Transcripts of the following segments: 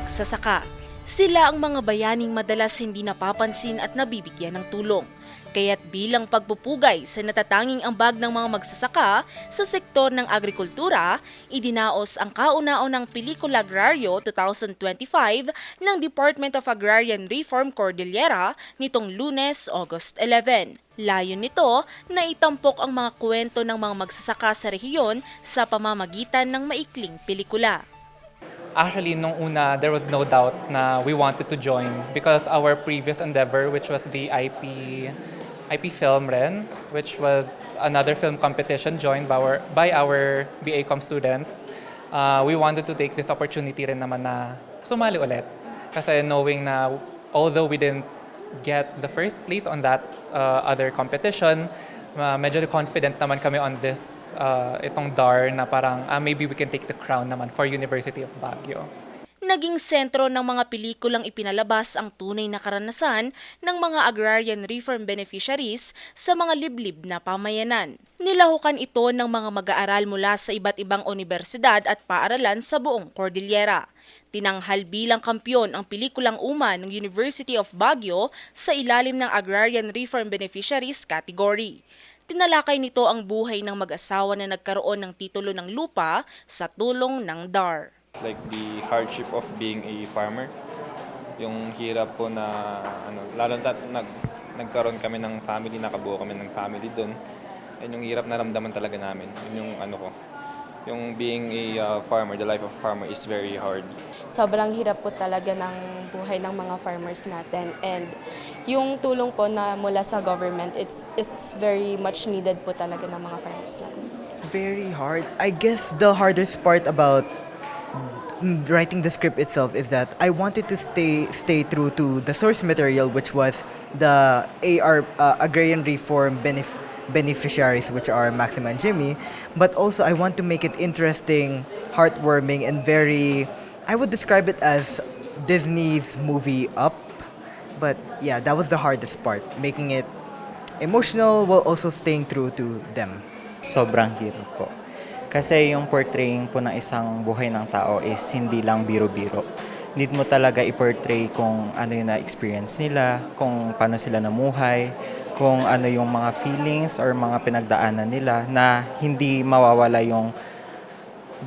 magsasaka. Sila ang mga bayaning madalas hindi napapansin at nabibigyan ng tulong. Kaya't bilang pagpupugay sa natatanging ambag ng mga magsasaka sa sektor ng agrikultura, idinaos ang kauna-unang Pelikula Agrario 2025 ng Department of Agrarian Reform Cordillera nitong lunes, August 11. Layon nito na itampok ang mga kwento ng mga magsasaka sa rehiyon sa pamamagitan ng maikling pelikula. Actually, nung una, there was no doubt na we wanted to join because our previous endeavor, which was the IP, IP Film Ren, which was another film competition joined by our, by our BACOM students, uh, we wanted to take this opportunity rin naman na sumali ulit. Kasi knowing na although we didn't get the first place on that uh, other competition, uh, medyo confident naman kami on this uh, itong DAR na parang ah, maybe we can take the crown naman for University of Baguio. Naging sentro ng mga pelikulang ipinalabas ang tunay na karanasan ng mga agrarian reform beneficiaries sa mga liblib na pamayanan. Nilahukan ito ng mga mag-aaral mula sa iba't ibang universidad at paaralan sa buong Cordillera. Tinanghal bilang kampyon ang pelikulang Uma ng University of Baguio sa ilalim ng Agrarian Reform Beneficiaries category. Tinalakay nito ang buhay ng mag-asawa na nagkaroon ng titulo ng lupa sa tulong ng DAR. like the hardship of being a farmer. Yung hirap po na ano, lalo na nag nagkaroon kami ng family, nakabuo kami ng family doon. And yung hirap naramdaman talaga namin. Yun yung ano ko. Yung being a uh, farmer, the life of a farmer is very hard. sobrang hirap po talaga ng buhay ng mga farmers natin. And yung tulong po na mula sa government, it's, it's very much needed po talaga ng mga farmers natin. Very hard. I guess the hardest part about writing the script itself is that I wanted to stay stay true to the source material, which was the AR uh, agrarian reform benef- beneficiaries, which are Maxima and Jimmy. But also, I want to make it interesting, heartwarming, and very. I would describe it as Disney's movie Up. But yeah, that was the hardest part, making it emotional while also staying true to them. sobrang hirap po. Kasi yung portraying po ng isang buhay ng tao is hindi lang biro-biro. Need mo talaga i-portray kung ano yung na-experience nila, kung paano sila namuhay, kung ano yung mga feelings or mga pinagdaanan nila na hindi mawawala yung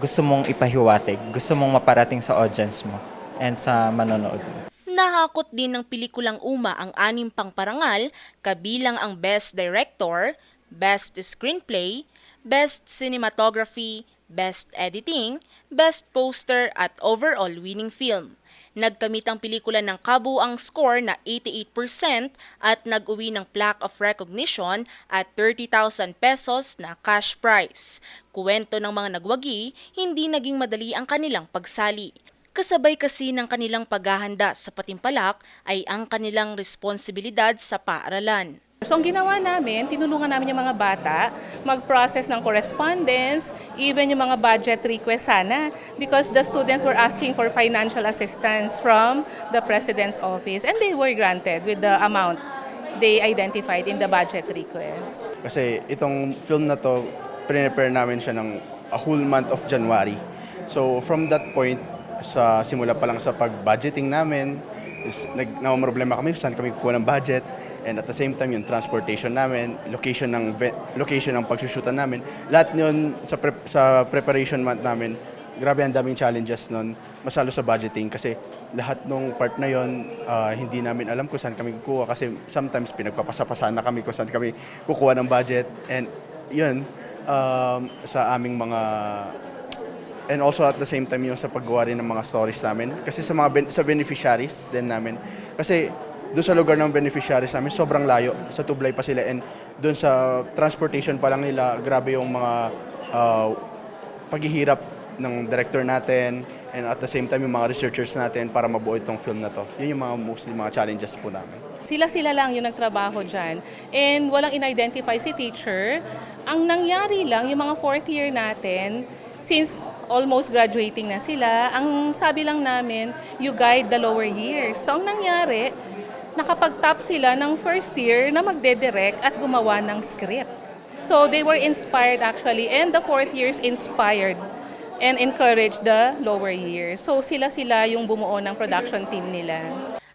gusto mong ipahiwatig, gusto mong maparating sa audience mo and sa manonood mo. Nahakot din ng pelikulang Uma ang anim pang parangal, kabilang ang Best Director, Best Screenplay, Best Cinematography, Best Editing, Best Poster at Overall Winning Film. Nagkamit ang pelikula ng kabuang score na 88% at nag-uwi ng plaque of recognition at 30,000 pesos na cash prize. Kuwento ng mga nagwagi, hindi naging madali ang kanilang pagsali. Kasabay kasi ng kanilang paghahanda sa patimpalak ay ang kanilang responsibilidad sa paaralan. So ang ginawa namin, tinulungan namin yung mga bata mag-process ng correspondence, even yung mga budget request sana because the students were asking for financial assistance from the President's office and they were granted with the amount they identified in the budget request. Kasi itong film na to, prepare namin siya ng a whole month of January. So from that point, sa simula pa lang sa pag-budgeting namin, is nag problema kami saan kami kukuha ng budget and at the same time yung transportation namin, location ng location ng pagsushutan namin. Lahat yun sa prep- sa preparation month namin, grabe ang daming challenges nun, masalo sa budgeting kasi lahat nung part na yon ah, hindi namin alam kung saan kami kukuha kasi sometimes pinagpapasa-pasahan na kami kung saan kami kukuha ng budget and yun um, sa aming mga and also at the same time yung sa paggawa rin ng mga stories namin kasi sa mga ben- sa beneficiaries din namin kasi doon sa lugar ng beneficiaries namin sobrang layo sa Tublay pa sila and doon sa transportation pa lang nila grabe yung mga ah, paghihirap ng director natin and at the same time yung mga researchers natin para mabuo itong film na to. Yun yung mga mostly mga challenges po namin. Sila-sila lang yung nagtrabaho dyan. And walang in-identify si teacher. Ang nangyari lang, yung mga fourth year natin, since almost graduating na sila, ang sabi lang namin, you guide the lower years. So ang nangyari, nakapag-top sila ng first year na magde-direct at gumawa ng script. So they were inspired actually, and the fourth years inspired. and encourage the lower years. So sila-sila yung bumuo ng production team nila.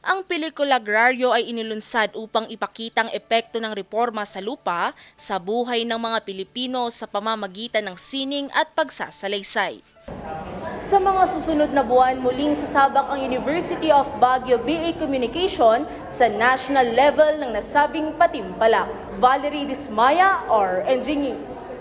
Ang pelikula Agrario ay inilunsad upang ipakitang epekto ng reforma sa lupa sa buhay ng mga Pilipino sa pamamagitan ng sining at pagsasalaysay. Sa mga susunod na buwan, muling sasabak ang University of Baguio BA Communication sa national level ng nasabing patimpalak. Valerie Dismaya, RNG News.